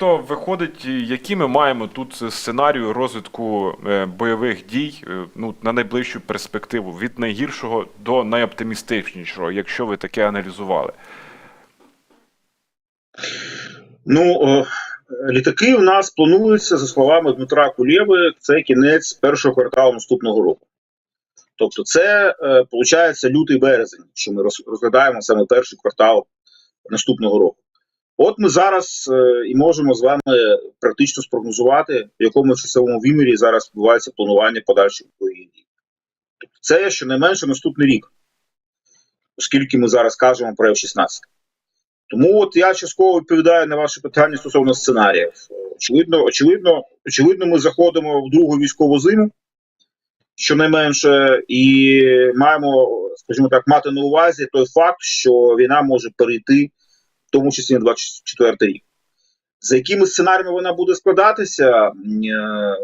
То виходить, які ми маємо тут сценарію розвитку е, бойових дій е, ну, на найближчу перспективу від найгіршого до найоптимістичнішого, якщо ви таке аналізували? Ну, е, літаки у нас плануються, за словами Дмитра Кулєви, це кінець першого кварталу наступного року. Тобто, це виходить лютий березень, що ми розглядаємо саме перший квартал наступного року. От ми зараз е, і можемо з вами практично спрогнозувати, в якому часовому вимірі зараз відбувається планування подальших дій. Тобто, це щонайменше наступний рік, оскільки ми зараз кажемо про F-16. Тому от я частково відповідаю на ваше питання стосовно сценаріїв. Очевидно, очевидно, очевидно, ми заходимо в другу військову зиму, щонайменше, і маємо, скажімо так, мати на увазі той факт, що війна може перейти, тому числі на 24 рік. За якими сценаріями вона буде складатися? е,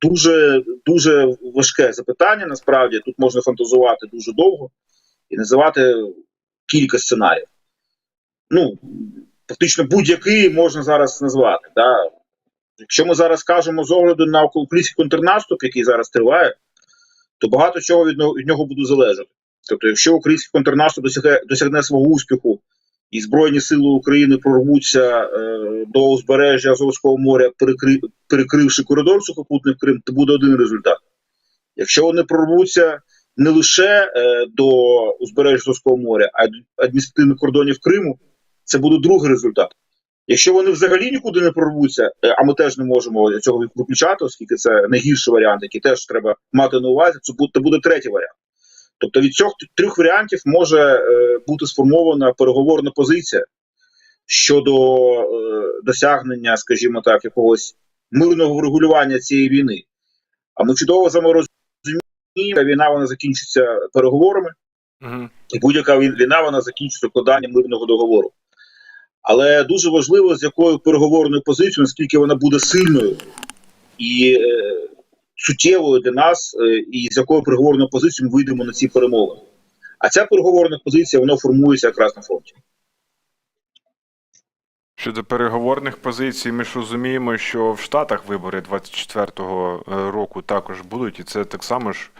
Дуже дуже важке запитання. Насправді тут можна фантазувати дуже довго і називати кілька сценаріїв ну, фактично будь-який можна зараз назвати. Да? Якщо ми зараз кажемо з огляду на український контрнаступ, який зараз триває, то багато чого від, нього- від нього буде залежати. Тобто, якщо український контрнаступ досягне, досягне свого успіху і Збройні Сили України прорвуться е, до узбережжя Азовського моря, перекри, перекривши коридор сухопутний в Крим, то буде один результат. Якщо вони прорвуться не лише е, до узбережжя Азовського моря, а й до адміністративних кордонів Криму, це буде другий результат. Якщо вони взагалі нікуди не прорвуться, е, а ми теж не можемо цього виключати, оскільки це найгірший варіант, який теж треба мати на увазі, це буде третій варіант. Тобто від цих трьох варіантів може е, бути сформована переговорна позиція щодо е, досягнення, скажімо так, якогось мирного врегулювання цієї війни. А ми чудово розуміємо, війна вона закінчиться переговорами, Угу. і будь-яка війна вона закінчиться укладанням мирного договору. Але дуже важливо, з якою переговорною позицією, наскільки вона буде сильною і е, суттєвою для нас, е, і з якою переговорною позицією ми вийдемо на ці перемови. А ця переговорна позиція вона формується якраз на фронті. Щодо переговорних позицій, ми ж розуміємо, що в Штатах вибори 24-го е, року також будуть, і це так само ж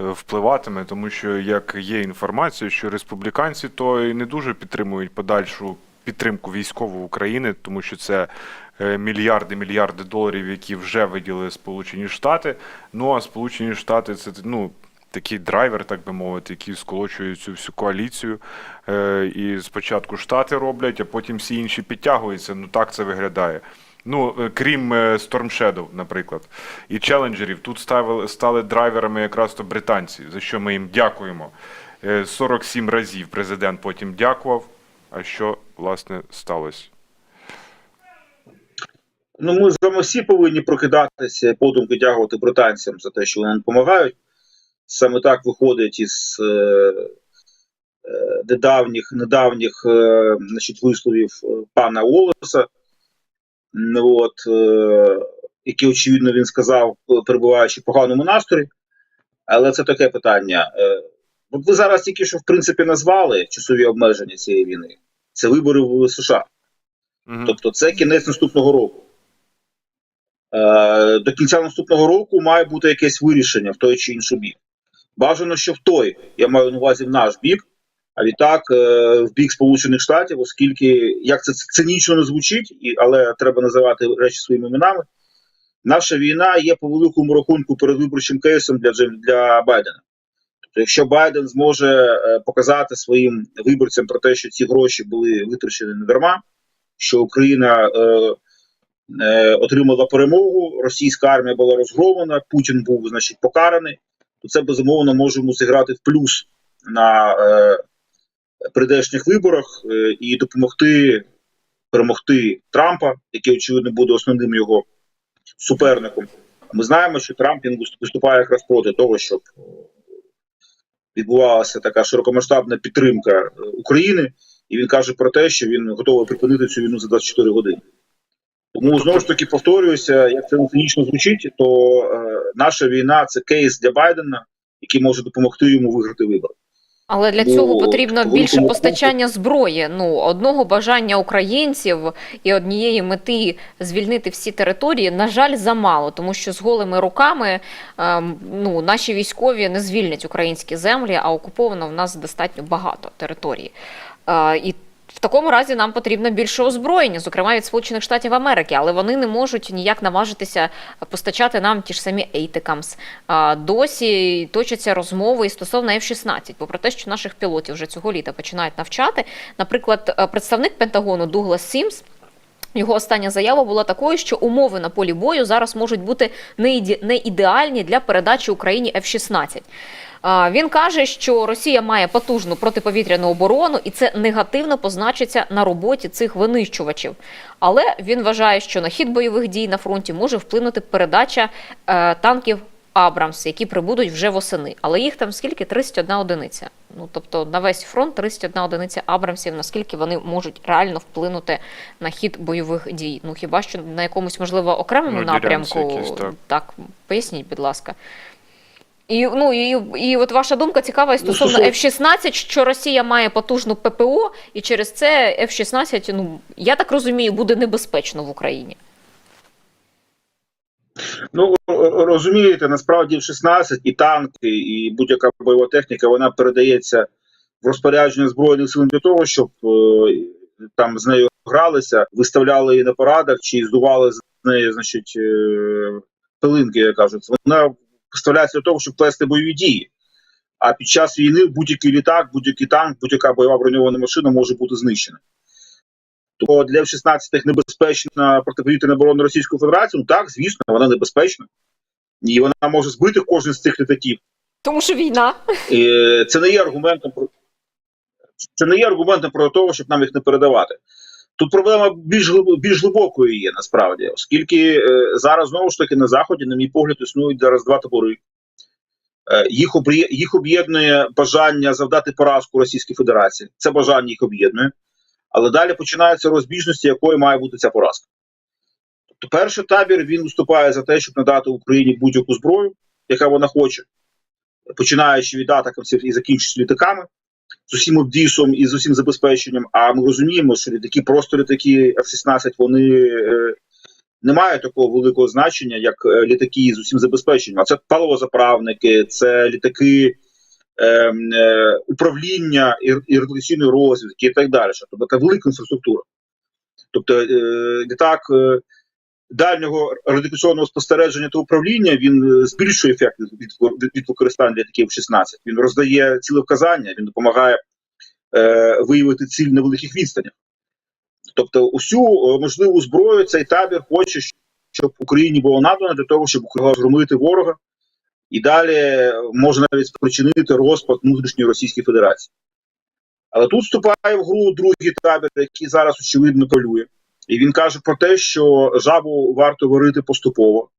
е, впливатиме, тому що як є інформація, що республіканці то і не дуже підтримують подальшу підтримку військову України, тому що це мільярди мільярди доларів, які вже виділили Сполучені Штати. Ну а Сполучені Штати це ну. Такий драйвер, так би мовити, який сколочує цю всю коаліцію. Е, і спочатку Штати роблять, а потім всі інші підтягуються. Ну так це виглядає. Ну, е, крім е, Storm Shadow, наприклад, і челенджерів, тут ставили, стали драйверами якраз то британці, за що ми їм дякуємо. Е, 47 разів президент потім дякував. А що, власне, сталося? Ну, ми з вами всі повинні прокидатися, подумки дякувати британцям за те, що вони нам допомагають. Саме так виходить із е, е, недавніх, недавніх е, значить, висловів е, пана Уоллеса, ну, от, е, які, очевидно, він сказав, перебуваючи в поганому настрої. Але це таке питання. Е, от ви зараз тільки що, в принципі, назвали часові обмеження цієї війни. Це вибори в США. Мгм. Тобто це кінець наступного року. Е, до кінця наступного року має бути якесь вирішення в той чи інший бік. Бажано, що в той, я маю на увазі в наш бік, а відтак е, в бік Сполучених Штатів, оскільки як це цинічно не звучить, але треба називати речі своїми іменами. Наша війна є по великому рахунку передвиборчим кейсом для, для Байдена. Тобто, якщо Байден зможе е, показати своїм виборцям про те, що ці гроші були витрачені не дарма, що Україна отримала перемогу, російська армія була розгромлена, Путін був, значить, покараний, то це безумовно може йому зіграти в плюс на е, прийдешніх виборах е, і допомогти перемогти Трампа, який, очевидно, буде основним його суперником. Ми знаємо, що Трамп він виступає якраз проти того, щоб е, відбувалася така широкомасштабна підтримка е, України, і він каже про те, що він готовий припинити цю війну за 24 години. Тому знову ж таки повторююся, як це цинічно звучить, то е, наша війна це кейс для Байдена, який може допомогти йому виграти вибори. Але для Ну, цього потрібно більше постачання зброї. Ну, одного бажання українців і однієї мети звільнити всі території, на жаль, замало, тому що з голими руками ем, ну, наші військові не звільнять українські землі, а окуповано в нас достатньо багато територій. Е, і такому разі нам потрібно більше озброєння, зокрема від Сполучених Штатів Америки, але вони не можуть ніяк наважитися постачати нам ті ж самі Ейтекамс. Досі точаться розмови і стосовно F-16, попри те, що наших пілотів вже цього літа починають навчати. Наприклад, е, представник Пентагону Дуглас Сімс. Його остання заява була такою, що умови на полі бою зараз можуть бути не не ідеальні для передачі Україні F-16. Він каже, що Росія має потужну протиповітряну оборону, і це негативно позначиться на роботі цих винищувачів. Але він вважає, що на хід бойових дій на фронті може вплинути передача е, танків Абрамс, які прибудуть вже восени. Але їх там скільки? 31 одиниця. Ну тобто на весь фронт 31 одиниця Абрамсів. Наскільки вони можуть реально вплинути на хід бойових дій? Ну хіба що на якомусь можливо окремому Ну, напрямку? якісь, так. так, поясніть, будь ласка. І, ну, і, і от ваша думка цікава і стосовно стосов- F-16, що Росія має потужну ППО, і через це F-16, ну, я так розумію, буде небезпечно в Україні. Ну розумієте, насправді в 16 і танки, і будь-яка бойова техніка вона передається в розпорядження збройних сил для того, щоб е, там з нею гралися, виставляли її на порадах чи здували з неї, значить, е, пилинки, як кажуть. Вона поставляється для того, щоб вести бойові дії. А під час війни будь-який літак, будь-який танк, будь-яка бойова броньована машина може бути знищена. То для F-16 небезпечна протиповітряна оборона Російської Федерації, ну так, звісно, вона небезпечна. І вона може збити кожен з цих літаків. Тому що війна. І це не є аргументом про це не є аргументом про те, щоб нам їх не передавати. Тут проблема більш більш глибокою є насправді, оскільки е, зараз знову ж таки на заході, на мій погляд, існують зараз два табори. Е, їх їх об'єднує бажання завдати поразку Російській Федерації. Це бажання їх об'єднує. Але далі починаються розбіжності, якою має бути ця поразка. Тобто, перший табір він виступає за те, щоб надати Україні будь-яку зброю, яка вона хоче, починаючи від атакамців і закінчуючи літаками, з усім обдісом і з усім забезпеченням. А ми розуміємо, що літаки, просто літаки F-16, вони е, не мають такого великого значення, як е, літаки з усім забезпеченням. А це паливозаправники, це літаки е, е, управління і, радіаційної розвідки і так далі. Тобто це велика інфраструктура. Тобто літак дальнього радіаційного спостереження та управління він е, збільшує ефект від, від, використання літаків 16. Він роздає ціле вказання, він допомагає е, виявити ціль на великих відстанях. Тобто, усю е, можливу зброю цей табір хоче, щоб Україні було надано для того, щоб згромити ворога, і далі може навіть спричинити розпад внутрішньої Російської Федерації. Але тут вступає в гру другий табір, який зараз очевидно полює. І він каже про те, що жабу варто варити поступово.